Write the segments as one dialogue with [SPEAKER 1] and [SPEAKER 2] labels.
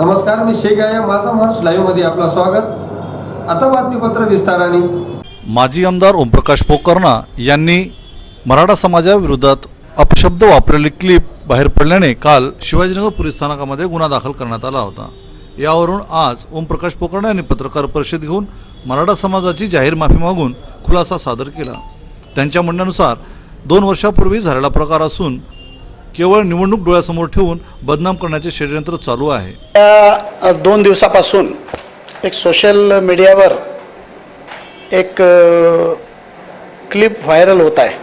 [SPEAKER 1] नमस्कार मी शेख आहे माझा महाराष्ट्र लाईव्हमध्ये आपलं स्वागत. आता बातमीपत्र विस्ताराने.
[SPEAKER 2] माजी आमदार ओमप्रकाश पोकर्णा यांनी मराठा समाजाविरोधात अपशब्द वापरलेली क्लिप बाहेर पडल्याने काल शिवाजीनगर पोलीस स्थानकामध्ये गुन्हा दाखल करण्यात आला होता. यावरून आज ओमप्रकाश पोकर्णा यांनी पत्रकार परिषद घेऊन मराठा समाजाची जाहीर माफी मागून खुलासा सादर केला. त्यांच्या म्हणण्यानुसार दोन वर्षापूर्वी झालेला प्रकार असून केवळ निवडणूक डोळ्यासमोर ठेवून बदनाम करण्याचे षडयंत्र चालू आहे.
[SPEAKER 3] त्या दोन दिवसापासून एक सोशल मीडियावर एक क्लिप व्हायरल होत आहे.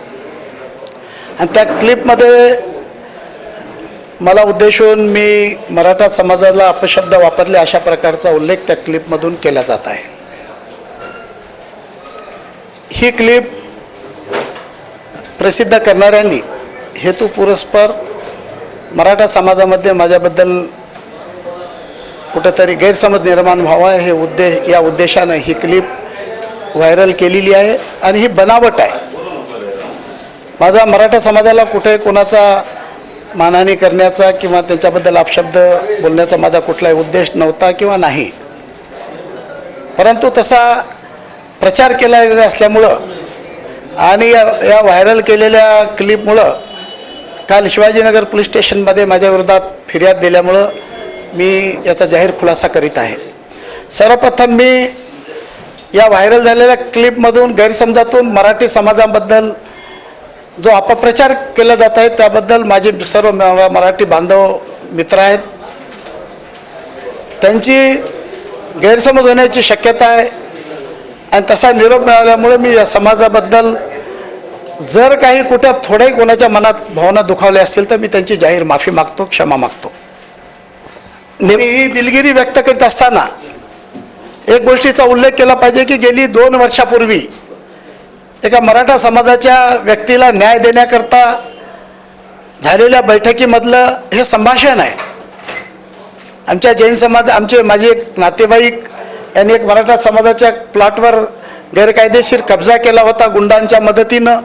[SPEAKER 3] आणि त्या क्लिपमध्ये मला उद्देशून मी मराठा समाजाला अपशब्द वापरले अशा प्रकारचा उल्लेख त्या क्लिपमधून केला जात आहे. ही क्लिप प्रसिद्ध करणाऱ्यांनी हेतू पुरस्पर मराठा समाजामध्ये माझ्याबद्दल कुठंतरी गैरसमज निर्माण व्हावा हे उद्देश या उद्देशानं ही क्लिप व्हायरल केलेली आहे आणि ही बनावट आहे. माझा मराठा समाजाला कुठे कोणाचा मानहानी करण्याचा किंवा त्यांच्याबद्दल अपशब्द बोलण्याचा माझा कुठलाही उद्देश नव्हता किंवा नाही. परंतु तसा प्रचार केला गेला असल्यामुळं आणि या या व्हायरल केलेल्या क्लिपमुळं काल शिवाजीनगर पोलीस स्टेशनमध्ये माझ्या विरोधात फिर्याद दिल्यामुळं मी याचा जाहीर खुलासा करीत आहे. सर्वप्रथम मी या व्हायरल झालेल्या क्लिपमधून गैरसमजातून मराठी समाजाबद्दल जो अपप्रचार केला जात आहे त्याबद्दल माझे सर्व मराठी बांधव मित्र आहेत. त्यांची गैरसमज होण्याची शक्यता आहे. आणि तसा निरोप मिळाल्यामुळे मी या समाजाबद्दल जर काही कुठं थोड्याही कोणाच्या मनात भावना दुखावल्या असतील तर मी त्यांची जाहीर माफी मागतो क्षमा मागतो. मी ही दिलगिरी व्यक्त करीत असताना एक गोष्टीचा उल्लेख केला पाहिजे की गेली दोन वर्षापूर्वी एका मराठा समाजाच्या व्यक्तीला न्याय देण्याकरता झालेल्या बैठकीमधलं हे संभाषण आहे. आमच्या जैन समाज आमचे माझे एक नातेवाईक यांनी एक मराठा समाजाच्या प्लॉटवर गैरकायदेशीर कब्जा केला होता गुंडांच्या मदतीनं.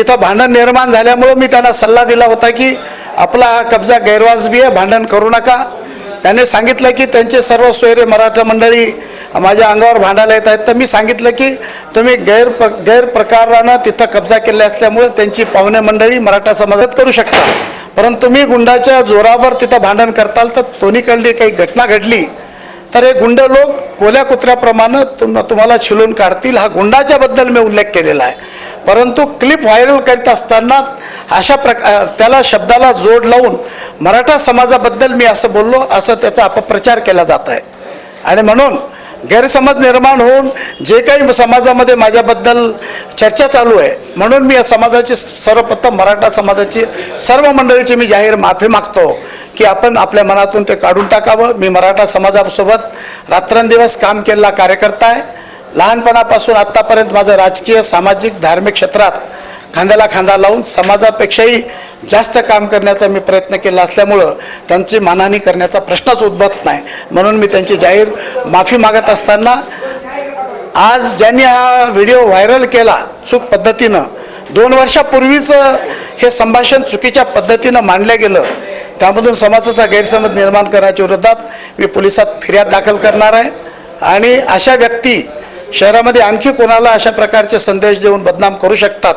[SPEAKER 3] तिथं भांडण निर्माण झाल्यामुळं मी त्यांना सल्ला दिला होता की आपला हा कब्जा गैरवाजबी आहे भांडण करू नका. त्याने सांगितलं की त्यांचे सर्व सोयरे मराठा मंडळी माझ्या अंगावर भांडायला येत आहेत. तर मी सांगितलं की तुम्ही गैर गैरप्रकारानं तिथं कब्जा केला असल्यामुळे त्यांची पाहुणे मंडळी मराठा समाजात करू शकता परंतु तुम्ही गुंडाच्या जोरावर तिथं भांडण करताल तर दोन्हीकडली काही घटना घडली. तर हे गुंड लोक कोल्या कुत्र्याप्रमाणे तुम तुम्हाला छिलून काढतील. हा गुंडाच्याबद्दल मी उल्लेख केलेला आहे. परंतु क्लिप व्हायरल करीत असताना अशा प्रकार त्याला शब्दाला जोड लावून मराठा समाजाबद्दल मी असं बोललो असं त्याचा अपप्रचार केला जात आहे. आणि म्हणून गैरसमज निर्माण होऊन जे काही समाजामध्ये माझ्याबद्दल चर्चा चालू आहे म्हणून मी या समाजाची सर्वप्रथम मराठा समाजाची सर्व मंडळीची मी जाहीर माफी मागतो की आपण आपल्या मनातून ते काढून टाकावं. मी मराठा समाजासोबत रात्रंदिवस काम केलेला कार्यकर्ता आहे. लहानपणापासून आत्तापर्यंत माझं राजकीय सामाजिक धार्मिक क्षेत्रात खांद्याला खांदा लावून समाजापेक्षाही जास्त काम करण्याचा मी प्रयत्न केला असल्यामुळं त्यांची मानहानी करण्याचा प्रश्नच उद्भवत नाही. म्हणून मी त्यांची जाहीर माफी मागत असताना आज ज्यांनी हा व्हिडिओ व्हायरल केला चूक पद्धतीनं दोन वर्षापूर्वीचं हे संभाषण चुकीच्या पद्धतीनं मांडलं गेलं. त्यामधून समाजाचा गैरसमज निर्माण करण्याच्या विरोधात मी पोलिसात फिर्याद दाखल करणार आहे. आणि अशा व्यक्ती शहरामध्ये आणखी कोणाला अशा प्रकारचे संदेश देऊन बदनाम करू शकतात?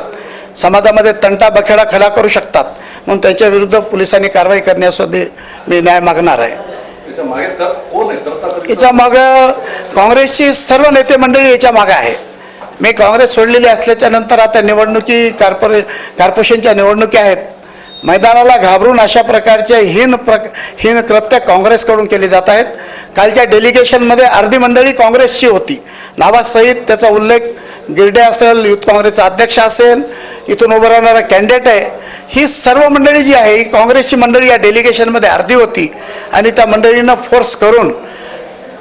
[SPEAKER 3] समाजामध्ये तंटा बखेडा खडा करू शकतात? म्हणून त्याच्या विरुद्ध पोलिसांनी कारवाई करण्यासाठी मी न्याय मागणार आहे. याच्या मागं काँग्रेसची सर्व नेते मंडळी याच्या मागे आहे. मी काँग्रेस सोडलेली असल्याच्या नंतर आता निवडणुकी कार्पोरे कॉर्पोरेशनच्या निवडणुकी आहेत. मैदानाला घाबरून अशा प्रकारचे हीन प्र हीन कृत्य काँग्रेसकडून केली जात आहेत. कालच्या डेलिगेशनमध्ये अर्धी मंडळी काँग्रेसची होती. नावासहित त्याचा उल्लेख गिरडे असेल युथ काँग्रेसचा अध्यक्ष असेल इथून उभं राहणारा कॅन्डिडेट आहे. ही सर्व मंडळी जी आहे ही काँग्रेसची मंडळी या डेलिगेशनमध्ये अर्धी होती. आणि त्या मंडळींना फोर्स करून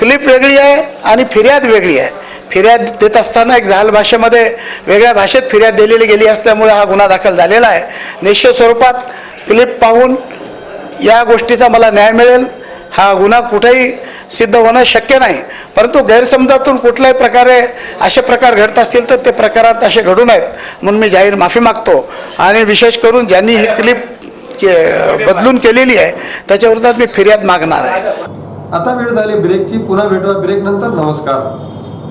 [SPEAKER 3] क्लिप वेगळी आहे आणि फिर्याद वेगळी आहे. फिर्याद देत असताना एक झाल भाषेमध्ये वेगळ्या भाषेत फिर्याद दिलेली गेली असल्यामुळे हा गुन्हा दाखल झालेला आहे. निश्चित स्वरूपात क्लिप पाहून या गोष्टीचा मला न्याय मिळेल. हा गुन्हा कुठेही सिद्ध होणं शक्य नाही. परंतु गैरसमजातून कुठल्याही प्रकारे असे प्रकार घडत असतील तर ते प्रकारात असे घडू नयेत. म्हणून मी जाहीर माफी मागतो. आणि विशेष करून ज्यांनी ही क्लिप के- बदलून केलेली आहे त्याच्याविरोधात मी फिर्याद मागणार आहे.
[SPEAKER 1] आता वेळ झाली ब्रेकची. पुन्हा भेटूया ब्रेक नंतर. नमस्कार.